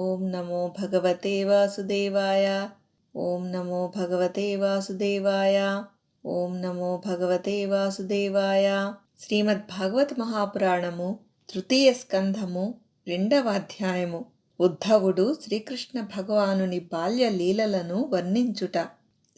ఓం నమో భగవతే వాసుదేవాయ. ఓం నమో భగవతే వాసుదేవాయ. ఓం నమో భగవతే వాసుదేవాయ. శ్రీమద్ భాగవత మహాపురాణము తృతీయ స్కంధము రెండవ అధ్యాయము. ఉద్ధవుడు శ్రీకృష్ణ భగవానుని బాల్య లీలలను వర్ణించుట.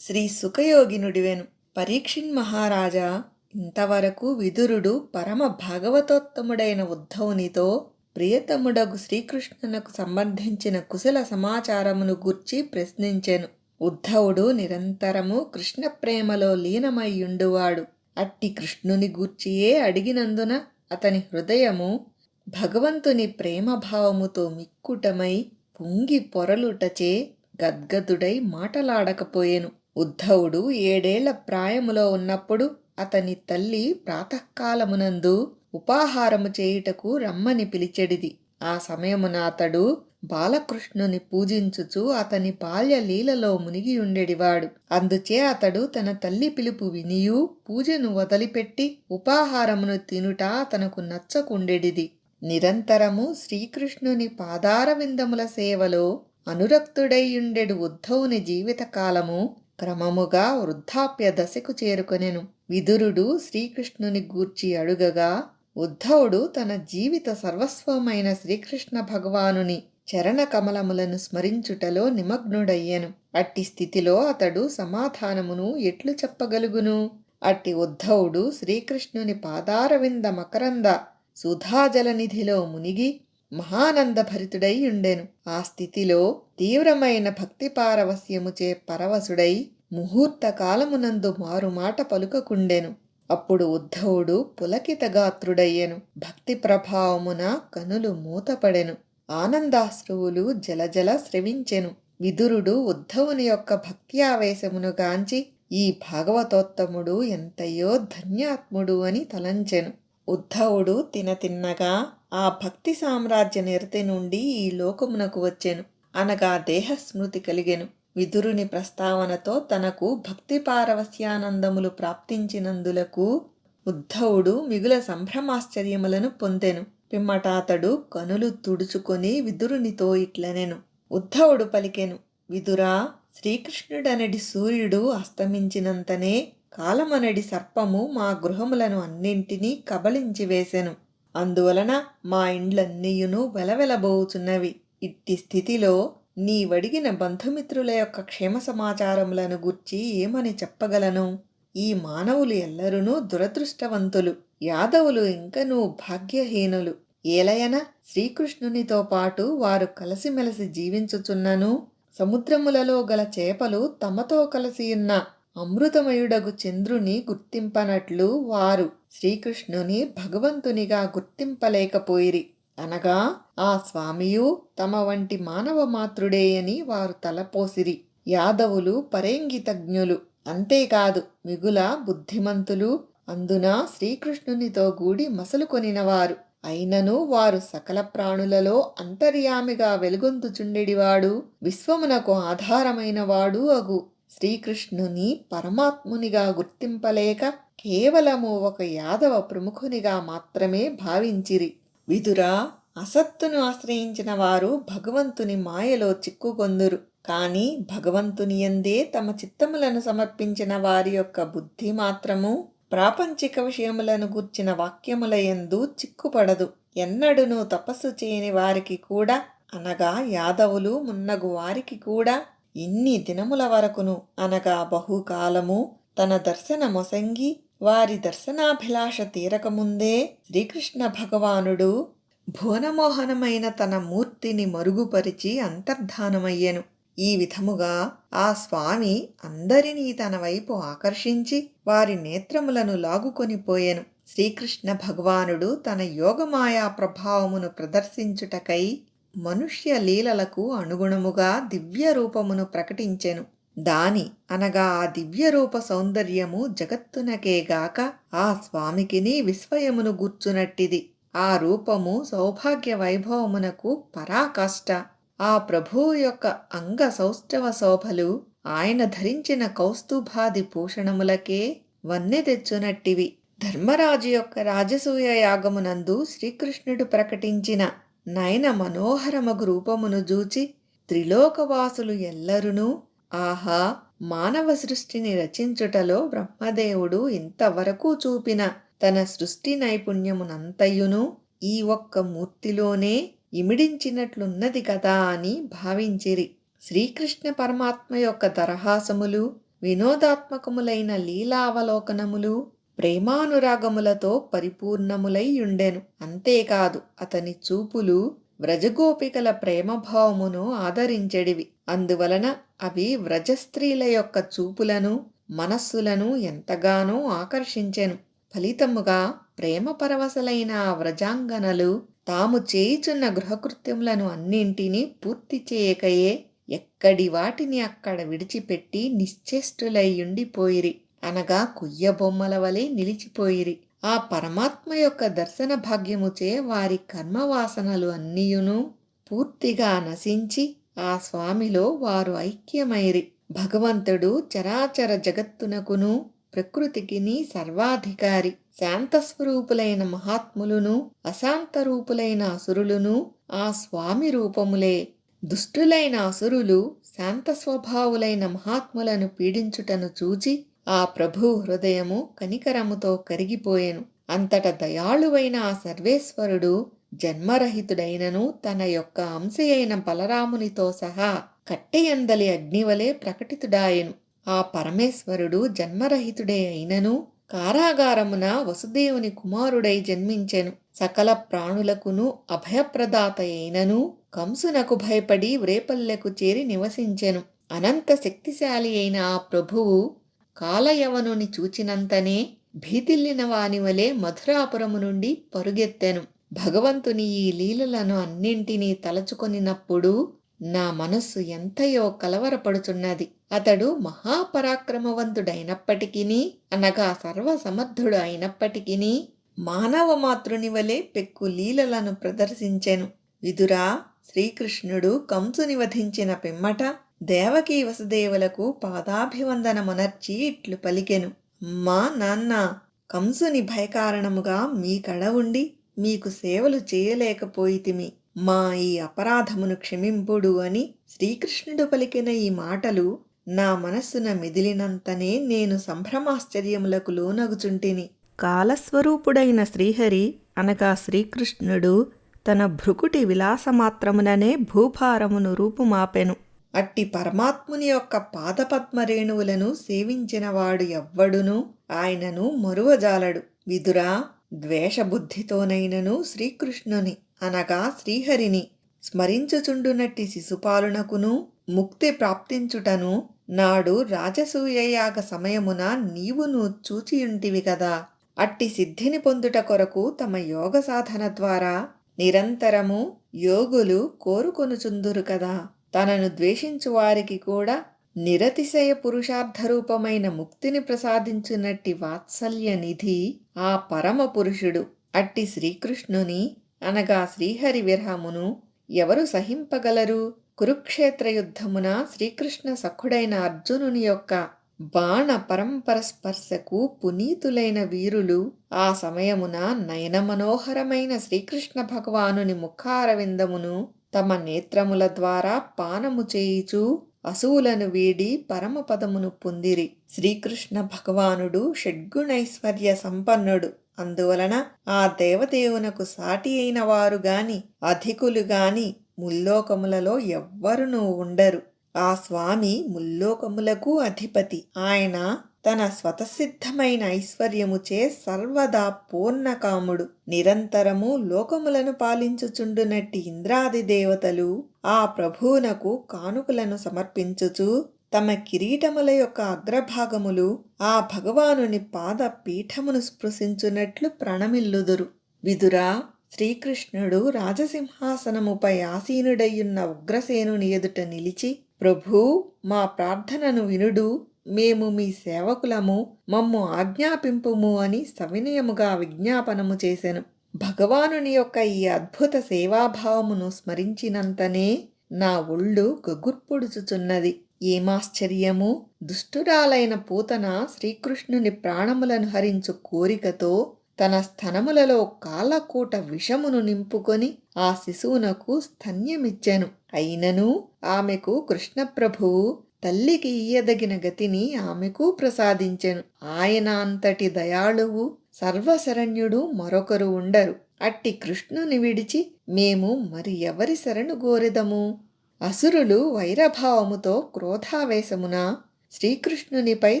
శ్రీ సుఖయోగినుడివెను. పరీక్షిన్ మహారాజా ఇంతవరకు విదురుడు పరమ భాగవతోత్తముడైన ఉద్ధవునితో ప్రియతముడగు శ్రీకృష్ణునకు సంబంధించిన కుశల సమాచారమును గూర్చి ప్రశ్నించెను. ఉద్ధవుడు నిరంతరము కృష్ణ ప్రేమలో లీనమయ్యుండువాడు. అట్టి కృష్ణుని గూర్చియే అడిగినందున అతని హృదయము భగవంతుని ప్రేమభావముతో మిక్కుటమై పొంగి పొరలుటచే గద్గదుడై మాటలాడకపోయెను. ఉద్ధవుడు ఏడేళ్ళ ప్రాయములో ఉన్నప్పుడు అతని తల్లి ప్రాతకాలమునందు ఉపాహారము చేయుటకు రమ్మని పిలిచెడిది. ఆ సమయమున అతడు బాలకృష్ణుని పూజించుచు అతని బాల్య లీలలో మునిగి ఉండేడివాడు. అందుచే అతడు తన తల్లి పిలుపు వినియు పూజను వదిలిపెట్టి ఉపాహారమును తినుట అతనకు నచ్చకుండెడిది. నిరంతరము శ్రీకృష్ణుని పాదారవిందముల సేవలో అనురక్తుడైయుండెడు ఉద్ధవుని జీవితకాలము క్రమముగా వృద్ధాప్య దశకు చేరుకొనెను. విదురుడు శ్రీకృష్ణుని గూర్చి అడుగగా ఉద్ధవుడు తన జీవిత సర్వస్వమైన శ్రీకృష్ణ భగవానుని చరణ కమలములను స్మరించుటలో నిమగ్నుడయ్యెను. అట్టి స్థితిలో అతడు సమాధానమును ఎట్లు చెప్పగలుగును? అట్టి ఉద్ధవుడు శ్రీకృష్ణుని పాదారవింద మకరంద సుధాజలనిధిలో మునిగి మహానందభరితుడై ఉండెను. ఆ స్థితిలో తీవ్రమైన భక్తి పారవస్యముచే పరవశుడై ముహూర్త కాలమునందు మారుమాట పలుకకుండెను. అప్పుడు ఉద్ధవుడు పులకిత గాత్రుడయ్యెను భక్తి ప్రభావమున కనులు మూతపడెను. ఆనందాశ్రువులు జలజల స్రవించెను. విదురుడు ఉద్ధవుని యొక్క భక్తి ఆవేశమును గాంచి ఈ భాగవతోత్తముడు ఎంతయో ధన్యాత్ముడు అని తలంచెను. ఉద్ధవుడు తినతిన్నగా ఆ భక్తి సామ్రాజ్య నిరతి నుండి ఈ లోకమునకు వచ్చెను. అనగా దేహస్మృతి కలిగెను. విదురుని ప్రస్తావనతో తనకు భక్తి పారవస్యానందములు ప్రాప్తించినందులకు ఉద్ధవుడు మిగుల సంభ్రమాశ్చర్యములను పొందెను. పిమ్మట అతడు కనులు తుడుచుకొని విదురునితో ఇట్లనెను. ఉద్ధవుడు పలికెను విదురా శ్రీకృష్ణుడనడి సూర్యుడు అస్తమించినంతనే కాలమనడి సర్పము మా గృహములను అన్నింటినీ కబళించి వేసెను. అందువలన మా ఇండ్లన్నీయును వెలవెలబోచున్నవి ఇట్టి స్థితిలో నీవడిగిన బంధుమిత్రుల యొక్క క్షేమ సమాచారములను గుర్చి ఏమని చెప్పగలను? ఈ మానవులు ఎల్లరునూ దురదృష్టవంతులు యాదవులు ఇంకనూ భాగ్యహీనులు. ఏలయన శ్రీకృష్ణునితో పాటు వారు కలిసిమెలిసి జీవించుచున్నను. సముద్రములలో గల చేపలు తమతో కలిసి ఉన్న అమృతమయుడగు చంద్రుని గుర్తింపనట్లు వారు శ్రీకృష్ణుని భగవంతునిగా గుర్తింపలేకపోయిరి. అనగా ఆ స్వామియు తమ వంటి మానవ మాతృడే అని వారు తలపోసిరి. యాదవులు పరేంగితజ్ఞులు అంతేకాదు మిగుల బుద్ధిమంతులు. అందున శ్రీకృష్ణునితో గూడి మసలుకొనినవారు అయినను వారు సకల ప్రాణులలో అంతర్యామిగా వెలుగొందుచుండెడివాడు. విశ్వమునకు ఆధారమైనవాడు అగు. శ్రీకృష్ణుని పరమాత్మునిగా గుర్తింపలేక కేవలము ఒక యాదవ ప్రముఖునిగా మాత్రమే భావించిరి. విదురా అసత్తును ఆశ్రయించిన వారు భగవంతుని మాయలో చిక్కుకొందురు. కానీ భగవంతుని ఎందే తమ చిత్తములను సమర్పించిన వారి యొక్క బుద్ధి మాత్రము ప్రాపంచిక విషయములను గూర్చిన వాక్యముల ఎందు చిక్కుపడదు. ఎన్నడును తపస్సు చేయని వారికి కూడా అనగా యాదవులు మున్నగు వారికి కూడా ఇన్ని దినముల వరకును అనగా బహుకాలము తన దర్శన మొసంగి వారి దర్శనాభిలాష తీరకముందే శ్రీకృష్ణ భగవానుడు భువనమోహనమైన తన మూర్తిని మరుగుపరిచి అంతర్ధానమయ్యెను. ఈ విధముగా ఆ స్వామి అందరినీ తన వైపు ఆకర్షించి వారి నేత్రములను లాగుకొనిపోయెను శ్రీకృష్ణ భగవానుడు తన యోగమాయా ప్రభావమును ప్రదర్శించుటకై మనుష్య లీలలకు అనుగుణముగా దివ్య రూపమును ప్రకటించెను. దాని అనగా ఆ దివ్యరూప సౌందర్యము జగత్తునకేగాక ఆ స్వామికిని విస్మయమును గుర్చునట్టిది. ఆ రూపము సౌభాగ్య వైభవమునకు పరాకాష్ట. ఆ ప్రభువు యొక్క అంగ సౌష్ఠవ శోభలు ఆయన ధరించిన కౌస్తుభాది భూషణములకే వన్నె తెచ్చునట్టివి. ధర్మరాజు యొక్క రాజసూయ యాగమునందు శ్రీకృష్ణుడు ప్రకటించిన నయన మనోహరమగు రూపమును జూచి త్రిలోకవాసులు ఎల్లరునూ ఆహా మానవ సృష్టిని రచించుటలో బ్రహ్మదేవుడు ఇంతవరకు చూపిన తన సృష్టి నైపుణ్యమునంతయును ఈ ఒక్క మూర్తిలోనే ఇమిడించినట్లున్నది కదా అని భావించిరి. శ్రీకృష్ణ పరమాత్మ యొక్క దరహాసములు వినోదాత్మకములైన లీలావలోకనములు ప్రేమానురాగములతో పరిపూర్ణములై ఉండెను అంతేకాదు అతని చూపులు వ్రజగోపికల ప్రేమభావమును ఆదరించెడివి. అందువలన అవి వ్రజస్త్రీల యొక్క చూపులను మనస్సులను ఎంతగానో ఆకర్షించెను. ఫలితముగా ప్రేమ పరవశలైన ఆ వ్రజాంగనలు తాము చేయుచున్న గృహకృత్యములను అన్నింటినీ పూర్తి చేయకయే ఎక్కడి వాటిని అక్కడ విడిచిపెట్టి నిశ్చేష్టులై ఉండిపోయిరి. అనగా కుయ్య బొమ్మల వలె నిలిచిపోయిరి. ఆ పరమాత్మ యొక్క దర్శన భాగ్యముచే వారి కర్మవాసనలు అన్నియును పూర్తిగా నశించి ఆ స్వామిలో వారు ఐక్యమైరి. భగవంతుడు చరాచర జగత్తునకును ప్రకృతికిని సర్వాధికారి. శాంతస్వరూపులైన మహాత్ములును అశాంతరూపులైన అసురులును ఆ స్వామి రూపములే. దుష్టులైన అసురులు శాంత స్వభావులైన మహాత్ములను పీడించుటను చూచి ఆ ప్రభు హృదయము కనికరముతో కరిగిపోయెను. అంతట దయాళువైన ఆ సర్వేశ్వరుడు జన్మరహితుడైనను తన యొక్క అంశయైన బలరామునితో సహా కట్టెయందలి అగ్నివలే ప్రకటితుడాయెను. ఆ పరమేశ్వరుడు జన్మరహితుడే అయినను కారాగారమున వసుదేవుని కుమారుడై జన్మించెను. సకల ప్రాణులకును అభయప్రదాత అయినను కంసునకు భయపడి వ్రేపల్లెకు చేరి నివసించెను. అనంత శక్తిశాలి అయిన ఆ ప్రభువు కాలయవనుని చూచినంతనే భీతిల్లిన వాని వలె మధురాపురము నుండి పరుగెత్తెను. భగవంతుని ఈ లీలలను అన్నింటినీ తలచుకొనినప్పుడు నా మనస్సు ఎంతయో కలవరపడుచున్నది. అతడు మహాపరాక్రమవంతుడైనప్పటికీ అనగా సర్వసమర్థుడు అయినప్పటికీ మానవ మాతృని వలె పెక్కు లీలలను ప్రదర్శించెను. విదురా శ్రీకృష్ణుడు కంసుని వధించిన పిమ్మట దేవకీ వసుదేవులకు పాదాభివందనమునర్చి ఇట్లు పలికెను. మా నాన్న కంసుని భయకారణముగా మీ కడ ఉండి మీకు సేవలు చేయలేకపోయితిమి. మా ఈ అపరాధమును క్షమింపుడు అని శ్రీకృష్ణుడు పలికిన ఈ మాటలు నా మనస్సున మెదిలినంతనే నేను సంభ్రమాశ్చర్యములకు లోనగుచుంటిని. కాలస్వరూపుడైన శ్రీహరి అనగా శ్రీకృష్ణుడు తన భృకుటి విలాసమాత్రముననే భూభారమును రూపుమాపెను. అట్టి పరమాత్ముని యొక్క పాదపద్మరేణువులను సేవించినవాడు ఎవ్వడును ఆయనను మరువజాలడు. విదురా ద్వేషబుద్ధితోనైనను శ్రీకృష్ణుని అనగా శ్రీహరిని స్మరించుచుండునట్టి శిశుపాలునకును ముక్తి ప్రాప్తించుటను నాడు రాజసూయయాగ సమయమున నీవును చూచియుంటివి కదా. అట్టి సిద్ధిని పొందుట కొరకు తమ యోగ సాధన ద్వారా నిరంతరము యోగులు కోరుకొనుచుందురు కదా. తనను ద్వేషించు వారికి కూడా నిరతిశయ పురుషార్థరూపమైన ముక్తిని ప్రసాదించినట్టి వాత్సల్య నిధి ఆ పరమ పురుషుడు. అట్టి శ్రీకృష్ణుని అనగా శ్రీహరి విరహమును ఎవరు సహింపగలరు? కురుక్షేత్ర యుద్ధమున శ్రీకృష్ణ సఖుడైన అర్జునుని యొక్క బాణ పరంపర స్పర్శకు పునీతులైన వీరులు ఆ సమయమున నయనమనోహరమైన శ్రీకృష్ణ భగవానుని ముఖారవిందమును తమ నేత్రముల ద్వారా పానము చేయిచు అసువులను వీడి పరమపదమును పొందిరి. శ్రీకృష్ణ భగవానుడు షడ్గుణైశ్వర్య సంపన్నుడు. అందువలన ఆ దేవదేవునకు సాటి అయిన వారు గాని అధికులు గాని ముల్లోకములలో ఎవ్వరునూ ఉండరు. ఆ స్వామి ముల్లోకములకు అధిపతి. ఆయన తన స్వతసిద్ధమైన ఐశ్వర్యముచే సర్వదా పూర్ణకాముడు. నిరంతరము లోకములను పాలించుచుండునట్టి ఇంద్రాది దేవతలు ఆ ప్రభువునకు కానుకలను సమర్పించుచు తమ కిరీటముల యొక్క అగ్రభాగములు ఆ భగవానుని పాద పీఠమును స్పృశించున్నట్లు ప్రణమిల్లుదురు. విదురా శ్రీకృష్ణుడు రాజసింహాసనముపై ఆసీనుడయ్యున్న ఉగ్రసేనుని ఎదుట నిలిచి ప్రభూ మా ప్రార్థనను వినుడు. మేము మీ సేవకులము మమ్ము ఆజ్ఞాపింపుము అని సవినయముగా విజ్ఞాపనము చేశాను భగవానుని యొక్క ఈ అద్భుత సేవాభావమును స్మరించినంతనే నా ఒళ్ళు గగుర్పొడుచుచున్నది. ఏమాశ్చర్యము? దుష్టురాలైన పూతన శ్రీకృష్ణుని ప్రాణములను హరించు కోరికతో తన స్థనములలో కాలకూట విషమును నింపుకొని ఆ శిశువునకు స్తన్యమిచ్చెను అయినను? ఆమెకు కృష్ణప్రభువు తల్లికి ఇయ్యదగిన గతిని ఆమెకు ప్రసాదించెను. ఆయన అంతటి దయాళువు సర్వశరణ్యుడు మరొకరు ఉండరు. అట్టి కృష్ణుని విడిచి మేము మరి ఎవరి శరణు గోరెదము? అసురులు వైరభావముతో క్రోధావేశమున శ్రీకృష్ణునిపై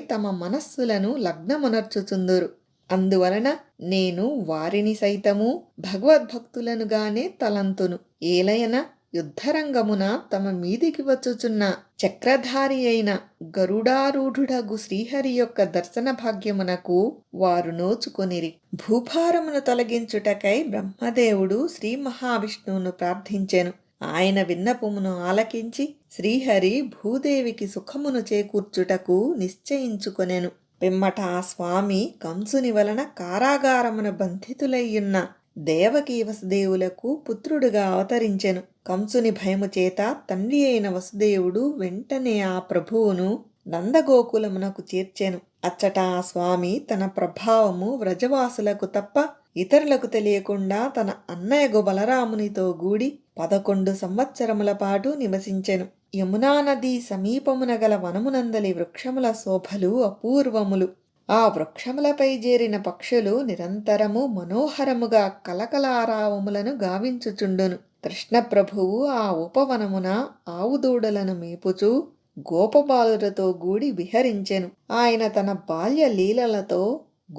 తమ మనస్సులను లగ్నమునర్చుచుందురు. అందువలన నేను వారిని సైతము భగవద్భక్తులనుగానే తలంతును. ఏలయన యుద్ధరంగమున తమ మీదికి వచ్చుచున్న చక్రధారి అయిన గరుడారూఢుడగు శ్రీహరి యొక్క దర్శన భాగ్యమునకు వారు నోచుకొనిరి. భూభారమును తొలగించుటకై బ్రహ్మదేవుడు శ్రీ మహావిష్ణువును ప్రార్థించెను. ఆయన విన్నపమును ఆలకించి శ్రీహరి భూదేవికి సుఖమును చేకూర్చుటకు నిశ్చయించుకొనెను. పిమ్మట ఆ స్వామి కంసుని వలన కారాగారమున బంధితులయ్యున్న దేవకీ వసుదేవులకు పుత్రుడుగా అవతరించెను. కంసుని భయము చేత తండ్రి అయిన వసుదేవుడు వెంటనే ఆ ప్రభువును నందగోకులమునకు చేర్చెను. అచ్చట ఆ స్వామి తన ప్రభావము వ్రజవాసులకు తప్ప ఇతరులకు తెలియకుండా తన అన్నయ్యగు బలరామునితో గూడి పదకొండు సంవత్సరముల పాటు నివసించెను. యమునా నది సమీపమున గల వనమునందలి వృక్షముల శోభలు అపూర్వములు. ఆ వృక్షములపై చేరిన పక్షులు నిరంతరము మనోహరముగా కలకలారావములను గావించుచుండును. కృష్ణప్రభువు ఆ ఉపవనమున ఆవుదూడలను మేపుచూ గోపబాలులతో గూడి విహరించెను. ఆయన తన బాల్య లీలలతో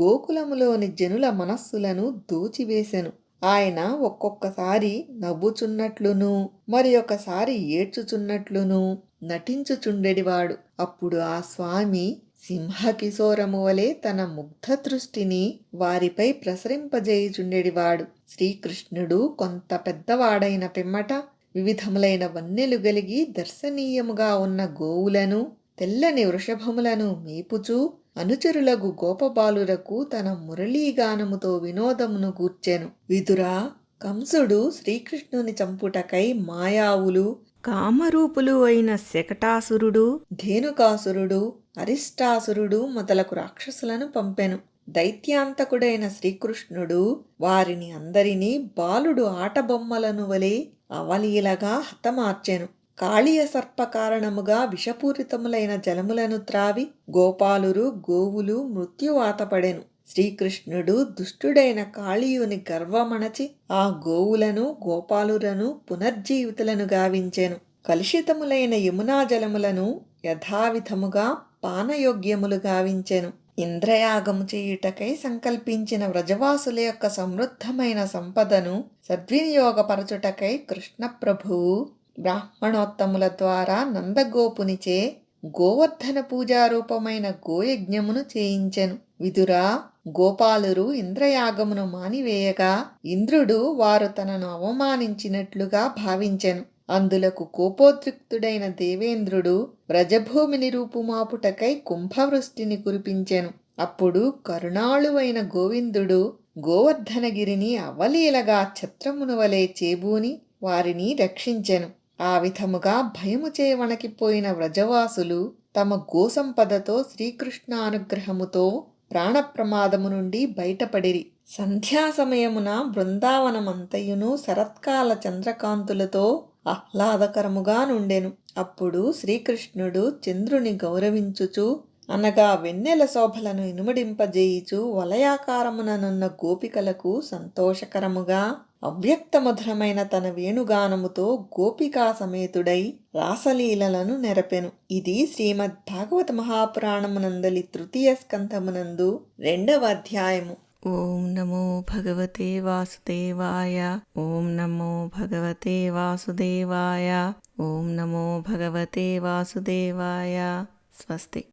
గోకులములోని జనుల మనస్సులను దోచివేశెను ఆయన ఒక్కొక్కసారి నవ్వుచున్నట్లును మరి ఒకసారి ఏడ్చుచున్నట్లును నటించుచుండెడివాడు. అప్పుడు ఆ స్వామి సింహకిశోరము వలె తన ముగ్ధ దృష్టిని వారిపై ప్రసరింపజేయుచుండెడివాడు. శ్రీకృష్ణుడు కొంత పెద్దవాడైన పిమ్మట వివిధములైన వన్నెలు గలిగి దర్శనీయముగా ఉన్న గోవులను తెల్లని వృషభములను మేపుచూ అనుచరులకు గోపబాలురకు తన మురళీగానముతో వినోదమును గూర్చెను. విదురా కంసుడు శ్రీకృష్ణుని చంపుటకై మాయావులు కామరూపులు అయిన శకటాసురుడు ధేనుకాసురుడు అరిష్టాసురుడు మొదలగు రాక్షసులను పంపెను. దైత్యాంతకుడైన శ్రీకృష్ణుడు వారిని అందరినీ బాలుడు ఆటబొమ్మలను వలె అవలీలగా హతమార్చెను. కాళీయ సర్ప కారణముగా విషపూరితములైన జలములను త్రావి గోపాలురు గోవులు మృత్యువాతపడెను శ్రీకృష్ణుడు దుష్టుడైన కాళీయుని గర్వమణచి ఆ గోవులను గోపాలులను పునర్జీవితులను గావించెను. కలుషితములైన యమునా జలములను యథావిధముగా పానయోగ్యములు గావించెను. ఇంద్రయాగము చేయుటకై సంకల్పించిన వ్రజవాసుల యొక్క సమృద్ధమైన సంపదను సద్వినియోగపరచుటకై కృష్ణప్రభువు బ్రాహ్మణోత్తముల ద్వారా నందగోపునిచే గోవర్ధన పూజారూపమైన గోయజ్ఞమును చేయించెను. విదురా గోపాలురు ఇంద్రయాగమును మానివేయగా ఇంద్రుడు వారు తనను అవమానించినట్లుగా భావించెను. అందులకు కోపోద్రిక్తుడైన దేవేంద్రుడు వ్రజభూమిని రూపుమాపుటకై కుంభవృష్టిని కురిపించెను. అప్పుడు కరుణాళువైన గోవిందుడు గోవర్ధనగిరిని అవలీలగా ఛత్రమును వలె చేబూని వారిని రక్షించెను. ఆ విధముగా భయము వణకిపోయిన వ్రజవాసులు తమ గోసంపదతో శ్రీకృష్ణానుగ్రహముతో ప్రాణప్రమాదము నుండి బయటపడిరి. సంధ్యా సమయమున బృందావనమంతయును శరత్కాల చంద్రకాంతులతో ఆహ్లాదకరముగా నుండెను. అప్పుడు శ్రీకృష్ణుడు చంద్రుని గౌరవించుచు అనగా వెన్నెల శోభలను ఇనుమడింపజేయుచు వలయాకారముననున్న గోపికలకు సంతోషకరముగా అవ్యక్తమధురమైన తన వేణుగానముతో గోపికా సమేతుడై రాసలీలలను నెరపెను. ఇది శ్రీమద్ భాగవత మహాపురాణమునందలి తృతీయ స్కంధమునందు రెండవ అధ్యాయము. ఓం నమో భగవతే వాసుదేవాయ. ఓం నమో భగవతే వాసుదేవాయ. ఓం నమో భగవతే వాసుదేవాయ. స్వస్తి.